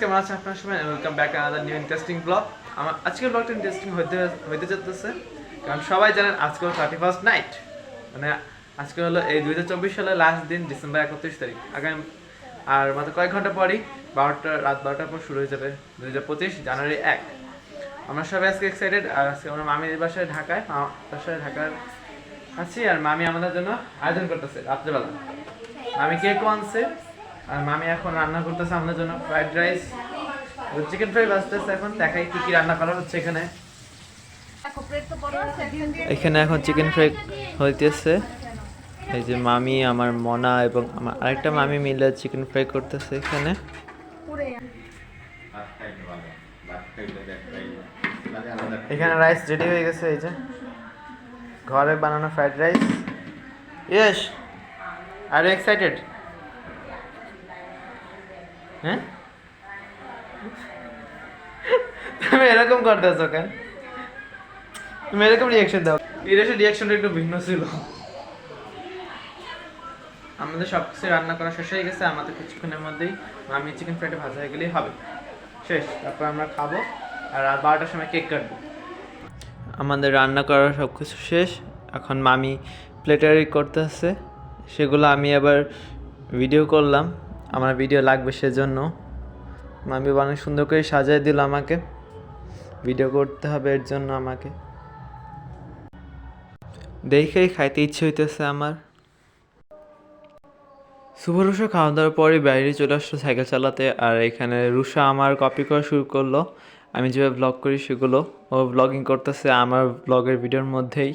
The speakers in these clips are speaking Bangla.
কেমন আছেন আপনার সবাই? Welcome back another new interesting blog আমার আজকের ব্লগটা ইন্টারেস্টিং হইতে হইতে যেতেছে কারণ সবাই জানেন আজকে হলো থার্টি ফার্স্ট নাইট মানে আজকে হলো এই দুই হাজার চব্বিশ সালের লাস্ট দিন ডিসেম্বর একত্রিশ তারিখ। আগামী আর মাত্র কয়েক ঘণ্টা পরই বারোটা, রাত বারোটার পর শুরু হয়ে যাবে দুই হাজার পঁচিশ, জানুয়ারি এক। আমরা সবাই আজকে এক্সাইটেড আর আজকে আমরা মামির বাসায় ঢাকায় বাসায় ঢাকার আছি। আর মামি আমাদের জন্য আয়োজন করতেছে রাত্রেবেলা। মামি কেক আনছে আর মামি এখন রান্না করতেছে আমাদের জন্য ফ্রাইড রাইস চিকেন ফ্রাই বাজতেছে এখন দেখাই কি কি রান্না করা হচ্ছে এখানে। এখানে এখন চিকেন ফ্রাই হইতেছে। এই যে মামি আমার মনা এবং আমার আরেকটা মামি মিলে চিকেন ফ্রাই করতেছে এখানে। এখানে রাইস রেডি হয়ে গেছে এই যে। ঘরে বানানো ফ্রাইড রাইস ইয়েস আর এক্সাইটেড হ্যাঁ? তুমি এরকম করতেছো কেন? তুমি এরকম রিয়াকশন দাও। ইরেশের রিয়াকশনটা একটু ভিন্ন ছিল। আমাদের সব কিছু রান্না করা শেষ হয়ে গেছে আমাদের কিছুক্ষণের মধ্যেই আমি চিকেন ফ্রাইটা ভাজা হয়ে গেলেই হবে। শেষ তারপর আমরা খাব আর রাত বারোটার সময় কেক কাটবো। আমাদের রান্না করা সব কিছু শেষ এখন মামি প্লেটারি করতেছে সেগুলো আমি আবার ভিডিও করলাম। আমার ভিডিও লাগবে সেজন্য। মামি অনেক সুন্দর করে সাজিয়ে দিল আমাকে। ভিডিও করতে হবে এর জন্য আমাকে। দেখেই খাইতে ইচ্ছে হইতেছে আমার। শুভ রুষা খাওয়া দাওয়ার পরে বাইরে চলে আসলো সাইকেল চালাতে আর এখানে রুষা আমার কপি করা শুরু করল। আমি যেভাবে ব্লগ করি সেগুলো ও ব্লগিং করতেছে আমার ব্লগের ভিডিওর মধ্যেই।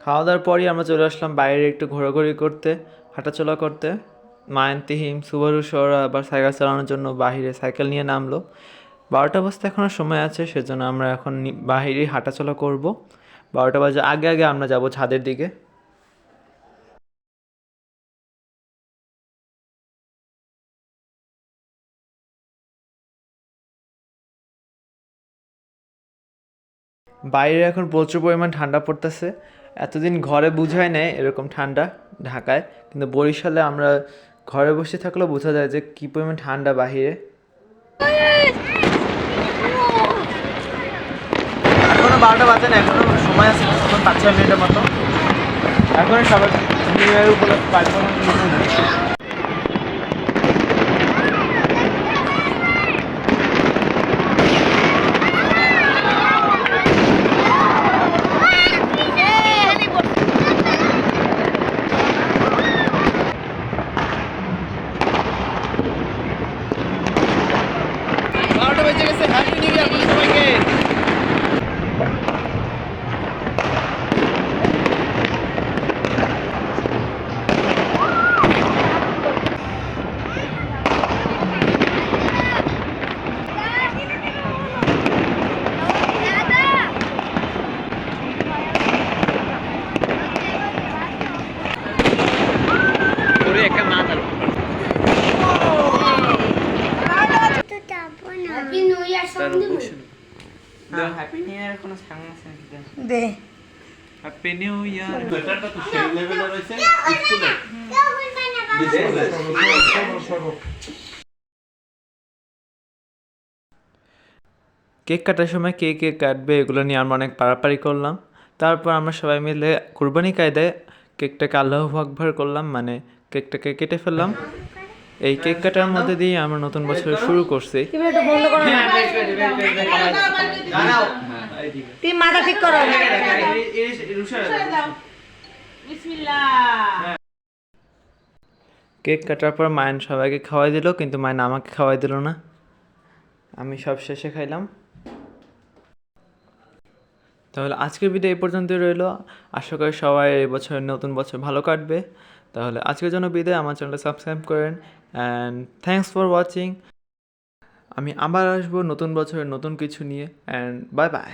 খাওয়া দাওয়ার পরই আমরা চলে আসলাম বাইরে একটু ঘোরাঘুরি করতে, হাঁটাচলা করতে। মায়ন্তিহিম সুবারু সরা আবার সাইকেল চালানোর জন্য বাহিরে সাইকেল নিয়ে নামলো। বারোটা বাজতে এখনও সময় আছে, সেজন্য আমরা এখন বাহিরে হাঁটাচলা করব। বারোটা বাজে আগে আগে আমরা যাব ছাদের দিকে। বাইরে এখন প্রচুর পরিমাণ ঠান্ডা পড়তেছে। এতদিন ঘরে বুঝায় নেয় এরকম ঠান্ডা ঢাকায় কিন্তু বরিশালে আমরা ঘরে বসে থাকলেও বোঝা যায় যে কী পরিমাণ ঠান্ডা বাহিরে। এখনও বারোটা বাজে না এখনও সময় আছে পাঁচ ছয় মিনিটের মতো। এখন সবাই নিউ ইয়ার উপলক্ষে পাঁচ বারোটা বেজে গেছে হ্যাপি নিউ ইয়ার সবাইকে করে একটা না দাঁড়ো হ্যাপি নিউ ইয়ার সব দিব হ্যাপি নিউ ইয়ার কোনো সাং আছে নাকি দে হ্যাপি নিউ ইয়ার ব্যাটারটা তো সেই লেভেলে রয়েছে স্কুলে কেউ বলবে না বাবা। স্কুলে কেক কাটার সময় কে কে কাটবে এগুলো নিয়ে আমরা অনেক পারাপারি করলাম। তারপর আমরা সবাই মিলে কুরবানি কায়দায় কেকটাকে আল্লাহ আকবার করলাম মানে কেকটাকে কেটে ফেললাম। এই কেক কাটার মধ্যে দিয়ে আমরা নতুন বছর শুরু করছি। তুমি মাথা ঠিক করো। কেক কাটার পর মায়ন সবাইকে খাওয়াই দিল কিন্তু মায়ন আমাকে খাওয়াই দিল না। আমি সব শেষে খাইলাম। তাহলে আজকের ভিডিও এই পর্যন্তই রইল। আশা করি সবাই এবছর নতুন বছর ভালো কাটবে। তাহলে আজকের জন্য বিদায়। আমার চ্যানেলটা সাবস্ক্রাইব করেন অ্যান্ড থ্যাংকস ফর ওয়াচিং আমি আবার আসব নতুন বছরের নতুন কিছু নিয়ে অ্যান্ড বাই বাই